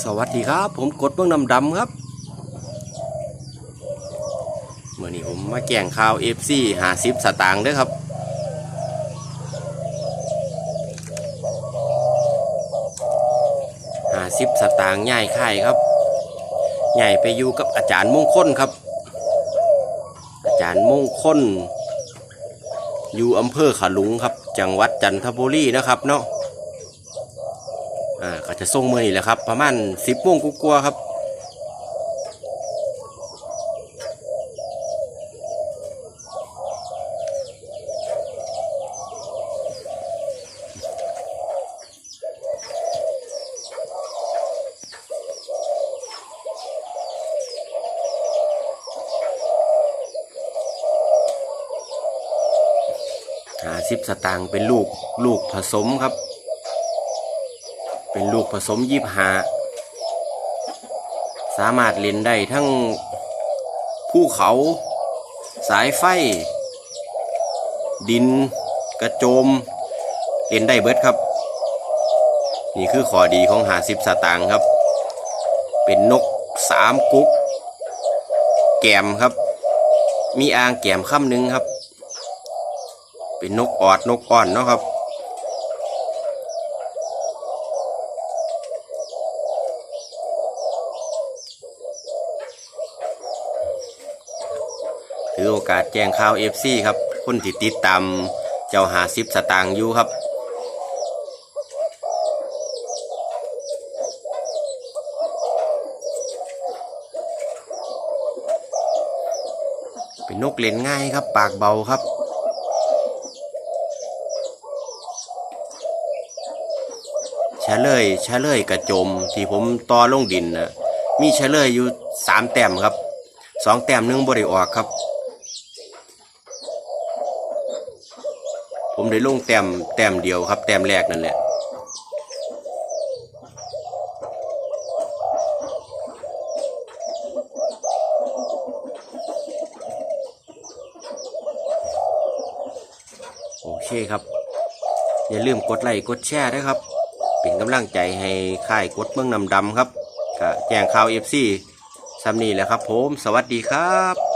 สวัสดีครับ ผมกดเบื้องนำดำครับเมื่อนี้ผมมาแก่งข่าวเอฟซีหาซิบสตางค์เด้วยครับ หาซิบสตางค์ใหญ่ค่ครับ ใหญ่ไปอยู่กับอาจารย์มงคลครับ อาจารย์มงคล อยู่อำเภอขลุงครับ จังหวัดจันทบุรีนะครับเนาะ อ่าก็จะส่งมือนี่แหละครับ ประมาณสิบโมงกลัวครับหาสิบสตางค์เป็นลูกลูกผสมครับ เป็นลูกผสมยีบหา สามารถเล่นได้ทั้งภูเขา สายไฟ ดิน กระโจม เล่นได้เบิดครับ นี่คือข้อดีของหาสิบสตางค์ครับ เป็นนกสามกุ๊ก แกมครับ มีอ่างแกมค่ำหนึ่งครับ เป็นนกออดนกอ่อนเนาะครับ ถือโอกาสแจ้งข่าวเอฟซีครับ คนที่ติดตามเจ้าหาซิบสตางค์อยู่ครับ เป็นนกเล่นง่ายครับ ปากเบาครับเฉลยเฉลยกระจม ที่ผมต่อลงดินนะมีเฉลยอยู่สามแต้มครับสองแต้มหนึงบริออกครับ ผมได้ลงแต้มแต้มเดียวครับ แต้มแรกนั่นแหละโอเคครับ อย่าลืมกดไลค์กดแชร์ด้วยครับ เป็นกำลังใจให้ค่ายกดเมืองนำดำครับแจ้งข่าวเอฟซีซัมนี่แหละครับผม สวัสดีครับ